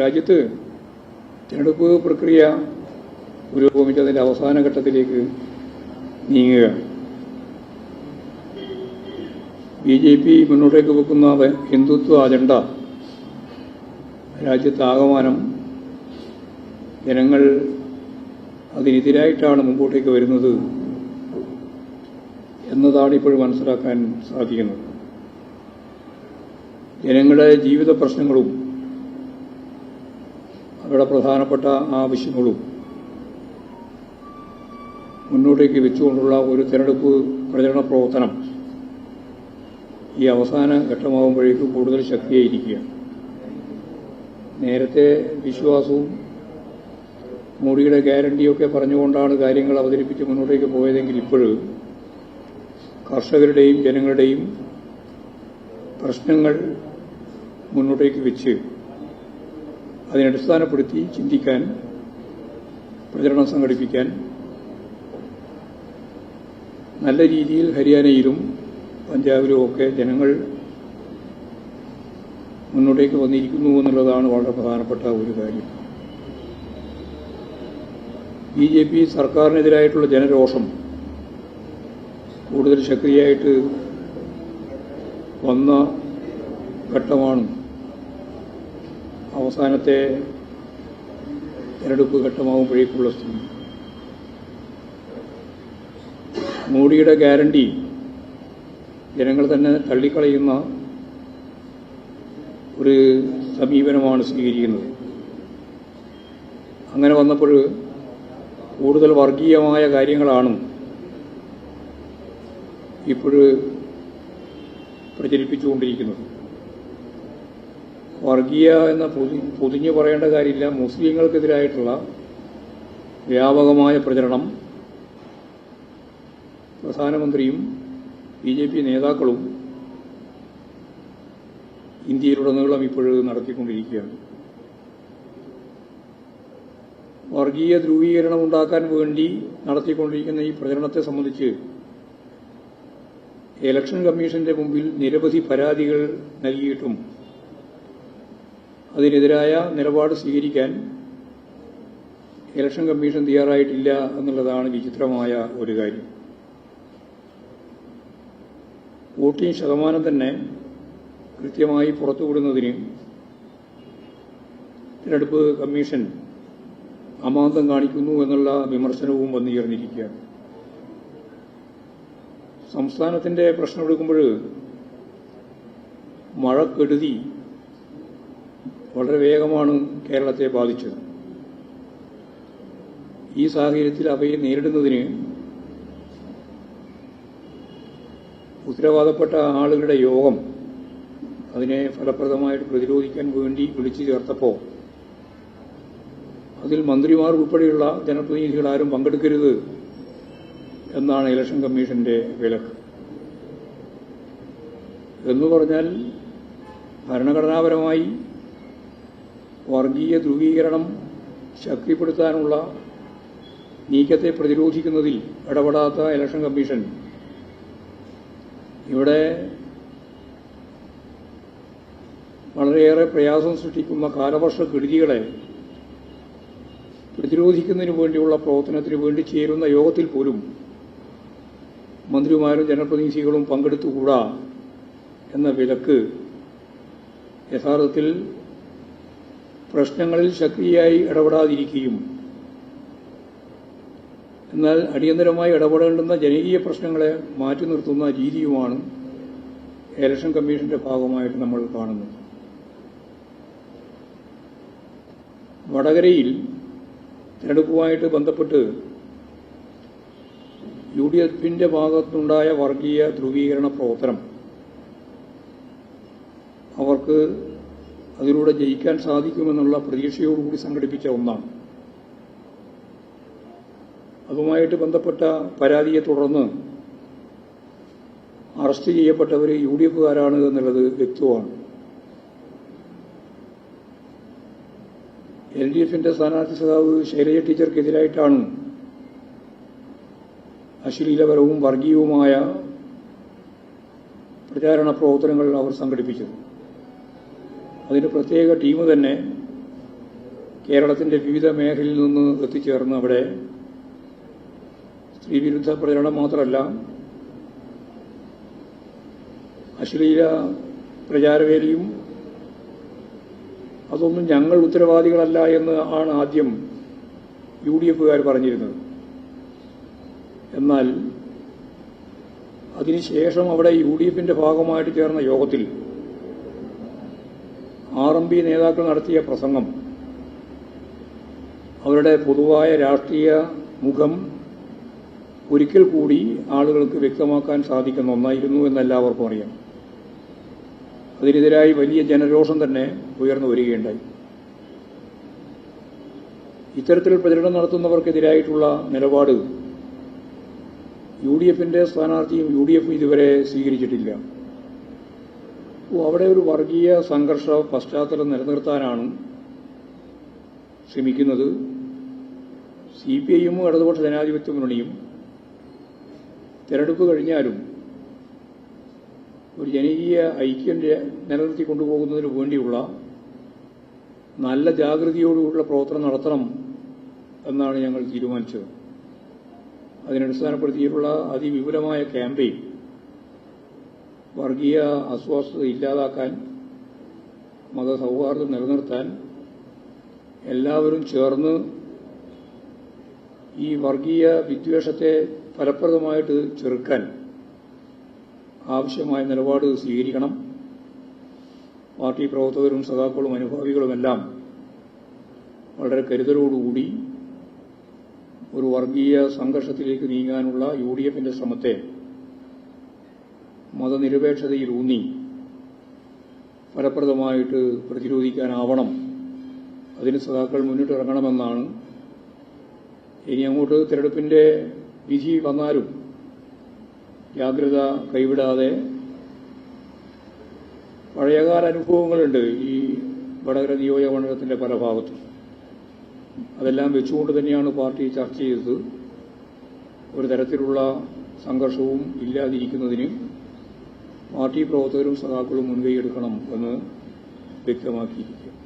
രാജ്യത്ത് തിരഞ്ഞെടുപ്പ് പ്രക്രിയ പുരോഗമിച്ചതിന്റെ അവസാന ഘട്ടത്തിലേക്ക് നീങ്ങുക. ബി ജെ പി മുന്നോട്ടേക്ക് വെക്കുന്ന ഹിന്ദുത്വ അജണ്ട രാജ്യത്താകമാനം ജനങ്ങൾ അതിനെതിരായിട്ടാണ് മുമ്പോട്ടേക്ക് വരുന്നത് എന്നതാണ് ഇപ്പോൾ മനസ്സിലാക്കാൻ സാധിക്കുന്നത്. ജനങ്ങളുടെ ജീവിത പ്രശ്നങ്ങളും അവരുടെ പ്രധാനപ്പെട്ട ആവശ്യങ്ങളും മുന്നോട്ടേക്ക് വെച്ചുകൊണ്ടുള്ള ഒരു തെരഞ്ഞെടുപ്പ് പ്രചരണ പ്രവർത്തനം ഈ അവസാന ഘട്ടമാകുമ്പോഴേക്കും കൂടുതൽ ശക്തിയായിരിക്കുകയാണ് നേരത്തെ വിശ്വാസവും മോഡിയുടെ ഗ്യാരണ്ടിയൊക്കെ പറഞ്ഞുകൊണ്ടാണ് കാര്യങ്ങൾ അവതരിപ്പിച്ച് മുന്നോട്ടേക്ക് പോയതെങ്കിൽ ഇപ്പോൾ കർഷകരുടെയും ജനങ്ങളുടെയും പ്രശ്നങ്ങൾ മുന്നോട്ടേക്ക് വെച്ച് അതിനടിസ്ഥാനപ്പെടുത്തി ചിന്തിക്കാൻ പ്രചരണം സംഘടിപ്പിക്കാൻ നല്ല രീതിയിൽ ഹരിയാനയിലും പഞ്ചാബിലും ഒക്കെ ജനങ്ങൾ മുന്നോട്ടേക്ക് വന്നിരിക്കുന്നു എന്നുള്ളതാണ് വളരെ പ്രധാനപ്പെട്ട ഒരു കാര്യം. ബി ജെ പി സർക്കാരിനെതിരായിട്ടുള്ള ജനരോഷം കൂടുതൽ ശക്തിയായിട്ട് വന്ന ഘട്ടമാണ് അവസാനത്തെ തിരഞ്ഞെടുപ്പ് ഘട്ടമാകുമ്പോഴേക്കുള്ള സ്ഥിതി. മോഡിയുടെ ഗ്യാരണ്ടി ജനങ്ങൾ തന്നെ തള്ളിക്കളയുന്ന ഒരു സമീപനമാണ് സ്വീകരിക്കുന്നത്. അങ്ങനെ വന്നപ്പോൾ കൂടുതൽ വർഗീയമായ കാര്യങ്ങളാണ് ഇപ്പോൾ പ്രചരിപ്പിച്ചുകൊണ്ടിരിക്കുന്നത്. വർഗീയ എന്ന പൊതി പൊതിഞ്ഞു പറയേണ്ട കാര്യമില്ല. മുസ്ലിങ്ങൾക്കെതിരായിട്ടുള്ള വ്യാപകമായ പ്രചരണം പ്രധാനമന്ത്രിയും ബി ജെ പി നേതാക്കളും ഇന്ത്യയിലുടനീളം ഇപ്പോഴും നടത്തിക്കൊണ്ടിരിക്കുകയാണ്. വർഗീയ ധ്രുവീകരണം ഉണ്ടാക്കാൻ വേണ്ടി നടത്തിക്കൊണ്ടിരിക്കുന്ന ഈ പ്രചരണത്തെ സംബന്ധിച്ച് ഇലക്ഷൻ കമ്മീഷന്റെ മുമ്പിൽ നിരവധി പരാതികൾ നൽകിയിട്ടും അതിനെതിരായ നിലപാട് സ്വീകരിക്കാൻ ഇലക്ഷൻ കമ്മീഷൻ തയ്യാറായിട്ടില്ല എന്നുള്ളതാണ് വിചിത്രമായ ഒരു കാര്യം. വോട്ടിംഗ് ശതമാനം തന്നെ കൃത്യമായി പുറത്തുവിടുന്നതിന് തിരഞ്ഞെടുപ്പ് കമ്മീഷൻ അമാന്തം കാണിക്കുന്നു എന്നുള്ള വിമർശനവും വന്നുയർന്നിരിക്കുകയാണ്. സംസ്ഥാനത്തിന്റെ പ്രശ്നം എടുക്കുമ്പോൾ മഴക്കെടുതി വളരെ വേഗമാണ് കേരളത്തെ ബാധിച്ചത്. ഈ സാഹചര്യത്തിൽ അവയെ നേരിടുന്നതിന് ഉത്തരവാദപ്പെട്ട ആളുകളുടെ യോഗം അതിനെ ഫലപ്രദമായിട്ട് പ്രതിരോധിക്കാൻ വേണ്ടി വിളിച്ചു ചേർത്തപ്പോൾ അതിൽ മന്ത്രിമാർ ഉൾപ്പെടെയുള്ള ജനപ്രതിനിധികൾ ആരും പങ്കെടുക്കരുത് എന്നാണ് ഇലക്ഷൻ കമ്മീഷന്റെ വിലക്ക്. എന്ന് പറഞ്ഞാൽ ഭരണഘടനാപരമായി വർഗീയ ധ്രുവീകരണം ശക്തിപ്പെടുത്താനുള്ള നീക്കത്തെ പ്രതിരോധിക്കുന്നതിൽ ഇടപെടാത്ത ഇലക്ഷൻ കമ്മീഷൻ. ഇവിടെ വളരെയേറെ പ്രയാസം സൃഷ്ടിക്കുന്ന കാലവർഷ കെടുതികളെ പ്രതിരോധിക്കുന്നതിന് വേണ്ടിയുള്ള പ്രവർത്തനത്തിന് വേണ്ടി ചേരുന്ന യോഗത്തിൽ പോലും മന്ത്രിമാരും ജനപ്രതിനിധികളും പങ്കെടുത്തുകൂടാ എന്ന വിലക്ക് യഥാർത്ഥത്തിൽ പ്രശ്നങ്ങളിൽ ശക്തിയായി ഇടപെടാതിരിക്കുകയും. എന്നാൽ അടിയന്തരമായി ഇടപെടേണ്ടുന്ന ജനകീയ പ്രശ്നങ്ങളെ മാറ്റി നിർത്തുന്ന രീതിയുമാണ് ഇലക്ഷൻ കമ്മീഷന്റെ ഭാഗമായിട്ട് നമ്മൾ കാണുന്നത്. വടകരയിൽ തെരഞ്ഞെടുപ്പുമായിട്ട് ബന്ധപ്പെട്ട് യു ഡി എഫിന്റെ ഭാഗത്തുണ്ടായ വർഗീയ ധ്രുവീകരണ പ്രവർത്തനം അവർക്ക് അതിലൂടെ ജയിക്കാൻ സാധിക്കുമെന്നുള്ള പ്രതീക്ഷയോടുകൂടി സംഘടിപ്പിച്ച ഒന്നാണ്. അതുമായിട്ട് ബന്ധപ്പെട്ട പരാതിയെ തുടർന്ന് അറസ്റ്റ് ചെയ്യപ്പെട്ടവർ യു ഡി എഫുകാരാണ് എന്നുള്ളത് വ്യക്തമാണ്. എൽ ഡി എഫിന്റെ സ്ഥാനാർത്ഥി സഖാവ് ശൈലജ ടീച്ചർക്കെതിരായിട്ടാണ് അശ്ലീലപരവും വർഗീയവുമായ പ്രചാരണ പ്രവർത്തനങ്ങൾ അവർ സംഘടിപ്പിച്ചത്. അതിന് പ്രത്യേക ടീം തന്നെ കേരളത്തിന്റെ വിവിധ മേഖലയിൽ നിന്ന് എത്തിച്ചേർന്ന് അവിടെ സ്ത്രീവിരുദ്ധ പ്രചരണം മാത്രമല്ല അശ്ലീല പ്രചാരവേലിയും അതൊന്നും ഞങ്ങൾ ഉത്തരവാദികളല്ല എന്ന് ആണ് ആദ്യം യു ഡി എഫുകാർ പറഞ്ഞിരുന്നത്. എന്നാൽ അതിനുശേഷം അവിടെ യു ഡി എഫിന്റെ ഭാഗമായിട്ട് ചേർന്ന യോഗത്തിൽ ആർ എം പി നേതാക്കൾ നടത്തിയ പ്രസംഗം അവരുടെ പൊതുവായ രാഷ്ട്രീയ മുഖം ഒരിക്കൽ കൂടി ആളുകൾക്ക് വ്യക്തമാക്കാൻ സാധിക്കുന്ന ഒന്നായിരുന്നു എന്നെല്ലാവർക്കും അറിയാം. അതിനെതിരായി വലിയ ജനരോഷം തന്നെ ഉയർന്നു വരികയുണ്ടായി. ഇത്തരത്തിൽ പ്രചരണം നടത്തുന്നവർക്കെതിരായിട്ടുള്ള നിലപാട് യു ഡി എഫിന്റെ സ്ഥാനാർത്ഥിയും യു ഡി എഫും ഇതുവരെ സ്വീകരിച്ചിട്ടില്ല. അവിടെ ഒരു വർഗീയ സംഘർഷ പശ്ചാത്തലം നിലനിർത്താനാണ് ശ്രമിക്കുന്നത്. സി പി ഐഎമ്മും ഇടതുപക്ഷ ജനാധിപത്യ മുന്നണിയും തെരഞ്ഞെടുപ്പ് കഴിഞ്ഞാലും ഒരു ജനകീയ ഐക്യം നിലനിർത്തി കൊണ്ടുപോകുന്നതിന് വേണ്ടിയുള്ള നല്ല ജാഗ്രതയോടുകൂടിയുള്ള പ്രവർത്തനം നടത്തണം എന്നാണ് ഞങ്ങൾ തീരുമാനിച്ചത്. അതിനടിസ്ഥാനപ്പെടുത്തിയിട്ടുള്ള അതിവിപുലമായ ക്യാമ്പയിൻ വർഗീയ അസ്വസ്ഥത ഇല്ലാതാക്കാൻ മതസൗഹാർദ്ദം നിലനിർത്താൻ എല്ലാവരും ചേർന്ന് ഈ വർഗീയ വിദ്വേഷത്തെ ഫലപ്രദമായിട്ട് ചെറുക്കാൻ ആവശ്യമായ നിലപാട് സ്വീകരിക്കണം. പാർട്ടി പ്രവർത്തകരും സഖാക്കളും അനുഭാവികളുമെല്ലാം വളരെ കരുതലോടുകൂടി ഒരു വർഗീയ സംഘർഷത്തിലേക്ക് നീങ്ങാനുള്ള യു ഡി എഫിന്റെ ശ്രമത്തെ മതനിരപേക്ഷതയിലൂന്നി ഫലപ്രദമായിട്ട് പ്രതിരോധിക്കാനാവണം. അതിന് സഖാക്കൾ മുന്നിട്ടിറങ്ങണമെന്നാണ്. ഇനി അങ്ങോട്ട് തിരഞ്ഞെടുപ്പിന്റെ വിധി വന്നാലും ജാഗ്രത കൈവിടാതെ പഴയകാല അനുഭവങ്ങളുണ്ട് ഈ വടകര നിയോജക മണ്ഡലത്തിന്റെ പല ഭാഗത്തും. അതെല്ലാം വെച്ചുകൊണ്ട് തന്നെയാണ് പാർട്ടി ചർച്ച ചെയ്തത്. ഒരു തരത്തിലുള്ള സംഘർഷവും ഇല്ലാതിരിക്കുന്നതിന് പാർട്ടി പ്രവർത്തകരും സഖാക്കളും മുൻകൈയെടുക്കണം എന്ന് വ്യക്തമാക്കിയിരിക്കും